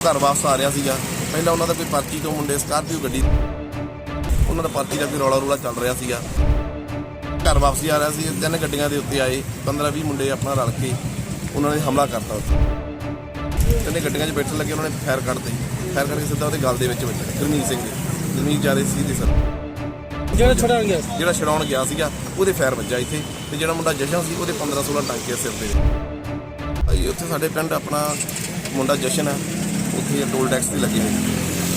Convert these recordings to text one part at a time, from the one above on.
ਘਰ ਵਾਪਸ ਆ ਰਿਹਾ ਸੀਗਾ। ਪਹਿਲਾਂ ਉਹਨਾਂ ਦਾ ਕੋਈ ਪਰਚੀ ਤੋਂ ਮੁੰਡੇ ਸਕਾਰਪੀਓ ਗੱਡੀ ਉਹਨਾਂ ਦਾ ਪਰਚੀ ਦਾ ਕੋਈ ਰੌਲਾ ਰੂਲਾ ਚੱਲ ਰਿਹਾ ਸੀਗਾ। ਘਰ ਵਾਪਸੀ ਆ ਰਿਹਾ ਸੀ ਤਿੰਨ ਗੱਡੀਆਂ ਦੇ ਉੱਤੇ ਆਏ 15 20 ਮੁੰਡੇ ਆਪਣਾ ਰਲ ਕੇ ਉਹਨਾਂ ਨੇ ਹਮਲਾ ਕਰਤਾ ਤਿੰਨੇ ਗੱਡੀਆਂ 'ਚ ਬੈਠਣ ਲੱਗੇ ਉਹਨਾਂ ਨੇ ਫਾਇਰ ਕੱਢਤੇ ਫਾਇਰ ਕਰਕੇ ਸਿੱਧਾ ਉਹਦੇ ਗਲ ਦੇ ਵਿੱਚ ਵੱਜਿਆ ਗੁਰਮੀਤ ਸਿੰਘ ਦੇ। ਗੁਰਮੀਤ ਜਾ ਰਹੇ ਸੀ ਦੇ ਸਰ ਜਿਹੜਾ ਛੁਡਾਉਣ ਗਿਆ। ਜਿਹੜਾ ਛਡਾਉਣ ਗਿਆ ਸੀਗਾ ਉਹਦੇ ਫਾਇਰ ਵੱਜਾ ਇੱਥੇ। ਤੇ ਜਿਹੜਾ ਮੁੰਡਾ ਜਸ਼ਨ ਸੀ ਉਹਦੇ 15 16 ਟਾਂਕੇ ਸਿਰ ਭਾਈ ਉੱਥੇ ਸਾਡੇ ਪਿੰਡ ਆਪਣਾ ਮੁੰਡਾ ਜਸ਼ਨ ਆ। ਉੱਥੇ ਟੋਲ ਟੈਕਸ ਤੇ ਲੱਗੇ ਹੋਏ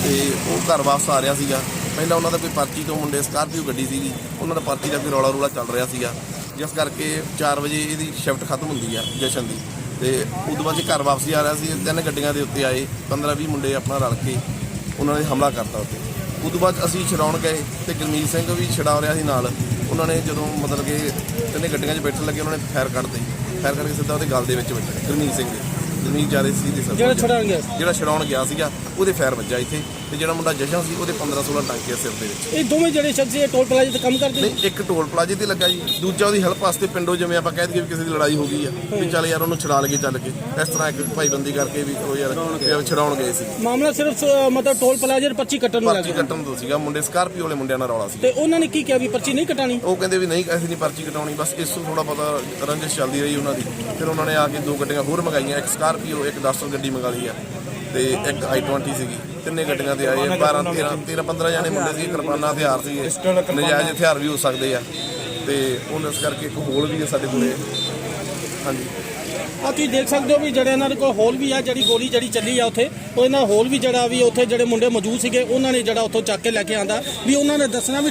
ਤੇ ਉਹ ਘਰ ਵਾਪਸ ਆ ਰਿਹਾ ਸੀਗਾ। ਪਹਿਲਾਂ ਉਹਨਾਂ ਦਾ ਕੋਈ ਪਰਚੀ ਤੋਂ ਮੁੰਡੇ ਸਕਾਰਪੀਓ ਗੱਡੀ ਸੀਗੀ। ਉਹਨਾਂ ਦਾ ਪਰਚੀ ਦਾ ਕੋਈ ਰੌਲਾ ਰੂਲਾ ਚੱਲ ਰਿਹਾ ਸੀਗਾ। ਜਿਸ ਕਰਕੇ 4 ਵਜੇ ਇਹਦੀ ਸ਼ਿਫਟ ਖਤਮ ਹੁੰਦੀ ਆ ਜਸ਼ਨ ਦੀ। ਤੇ ਉਦੋਂ ਬਾਅਦ 'ਚ ਘਰ ਵਾਪਸੀ ਆ ਰਿਹਾ ਸੀ। ਤਿੰਨ ਗੱਡੀਆਂ ਦੇ ਉੱਤੇ ਆਏ। 15 20 ਮੁੰਡੇ ਆਪਣਾ ਰਲ ਕੇ ਉਹਨਾਂ ਨੇ ਹਮਲਾ ਕਰਤਾ ਉੱਤੇ ਉਦੋਂ ਬਾਅਦ ਅਸੀਂ ਛਡਾਉਣ ਗਏ ਤੇ ਗੁਰਮੀਤ ਸਿੰਘ ਵੀ ਛਡਾ ਰਿਹਾ ਸੀ ਨਾਲ। ਉਹਨਾਂ ਨੇ ਜਦੋਂ ਮਤਲਬ ਕਿ ਤਿੰਨੇ ਗੱਡੀਆਂ 'ਚ ਬੈਠਣ ਲੱਗੇ, ਉਹਨਾਂ ਨੇ ਫਾਇਰ ਕੱਢਤੇ ਫਾਇਰ ਕਰਕੇ ਸਿੱਧਾ ਉਹਦੇ ਗਲ ਦੇ ਵਿੱਚ ਵੱਜਿਆ ਗੁਰਮੀਤ ਸਿੰਘ ਦੇ। ਗੁਰਮੀਤ ਜਾ ਰਹੇ ਸੀ ਦੇ ਜਿਹੜਾ ਛੁਡਾਉਣ ਗਿਆ ਸੀ। ਜਿਹੜਾ ਛਡਾਉਣ ਗਿਆ ਸੀਗਾ ਉਹਦੇ ਫਾਇਰ ਵੱਜਾ ਇੱਥੇ ਤੇ ਜਿਹੜਾ ਮੁੰਡਾ ਜਸ਼ਨ ਸੀ ਉਹਦੇ 15 16 ਟਾਂਕੇ ਆ ਸਿਰ ਦੇ ਵਿੱਚ। ਇਹ ਦੋਵੇਂ ਜਿਹੜੇ ਸ਼ਖਸ ਇਹ ਟੋਲ ਪਲਾਜ਼ੇ ਤੇ ਕੰਮ ਕਰਦੇ ਨੇ ਨਹੀਂ ਇੱਕ ਟੋਲ ਪਲਾਜ਼ੇ ਤੇ ਲੱਗਾ ਜੀ। ਦੂਜਾ ਉਹਦੀ ਹੈਲਪ ਵਾਸਤੇ ਪਿੰਡੋਂ ਜਿਵੇਂ ਆਪਾਂ ਕਹਿ ਦਈਏ ਵੀ ਕਿਸੇ ਦੀ ਲੜਾਈ ਹੋ ਗਈ ਆ ਵੀ ਚੱਲ ਯਾਰ ਉਹਨੂੰ ਛਡਾ ਲਈਏ ਚੱਲ ਕੇ। ਇਸ ਤਰ੍ਹਾਂ ਇੱਕ ਭਾਈਬੰਦੀ ਕਰਕੇ ਵੀ ਉਹ ਯਾਰ ਛਡਾਉਣ ਗਏ ਸੀ। ਮਾਮਲਾ ਸਿਰਫ ਅ, ਮਤਲਬ ਟੋਲ ਪਲਾਜ਼ੇ ਤੇ ਪਰਚੀ ਕੱਟਣ ਨੂੰ ਲੱਗ ਪਰਚੀ ਗਿਆ। ਕੱਟਣ ਤੋਂ ਸੀਗਾ। ਮੁੰਡੇ ਸਕਾਰਪੀਓ ਵਾਲੇ ਮੁੰਡਿਆਂ ਨਾਲ ਰੌਲਾ ਸੀ ਤੇ ਉਹਨਾਂ ਨੇ ਕੀ ਕਿਹਾ ਵੀ ਪਰਚੀ ਨਹੀਂ ਕਟਾਣੀ ਉਹ ਕਹਿੰਦੇ ਵੀ ਨਹੀਂ ਅਸੀਂ ਨਹੀਂ ਪਰਚੀ ਕਟਾਉਣੀ ਬਸ ਇਸ ਤੋਂ ਥੋੜਾ ਪਤਾ ਰੰਜਿਸ਼ ਚੱਲਦੀ ਰਹੀ ਉਹਨਾਂ ਦੀ। ਫਿਰ ਉਹਨਾਂ ਨੇ ਆ ਕੇ ਦੋ ਗੱਡੀਆਂ ਹੋਰ ਮੰਗਾਈਆਂ ਇੱਕ ਸਕਾਰਪੀਓ ਇੱਕ ਡਸਟਰ ਗੱਡੀ ਮੰਗਾ ਲਈ ਆ ਤੇ ਇੱਕ i20 ਸੀਗੀ। ਤਿੰਨੇ ਗੱਡੀਆਂ ਤੇ ਆਏ 12 13 13 15 ਜਾਣੇ ਮੁੰਡੇ ਸੀ ਕਿਰਪਾਨਾਂ ਹਥਿਆਰ ਸੀਗੇ ਨਜਾਇਜ਼ ਹਥਿਆਰ ਵੀ ਹੋ ਸਕਦੇ ਆ। ਤੇ ਉਹਨਾਂ ਇਸ ਕਰਕੇ ਇੱਕ ਹੋਲ ਵੀ ਹੈ ਸਾਡੇ ਕੋਲੇ। ਹਾਂਜੀ। ਆ ਤੁਸੀਂ ਦੇਖ ਸਕਦੇ ਹੋ ਵੀ ਜਿਹੜੇ ਇਹਨਾਂ ਦੇ ਕੋਲ ਹੋਲ ਵੀ ਆ ਜਿਹੜੀ ਗੋਲੀ ਜਿਹੜੀ ਚੱਲੀ ਆ ਉੱਥੇ ਉਹ ਇਹਨਾਂ ਹੋਲ ਵੀ ਜਿਹੜਾ ਵੀ ਉੱਥੇ ਜਿਹੜੇ ਮੁੰਡੇ ਮੌਜੂਦ ਸੀਗੇ ਉਹਨਾਂ ਨੇ ਜਿਹੜਾ ਉੱਥੋਂ ਚੱਕ ਕੇ ਲੈ ਕੇ ਆਂਦਾ। ਵੀ ਉਹਨਾਂ ਨੇ ਦੱਸਣਾ ਵੀ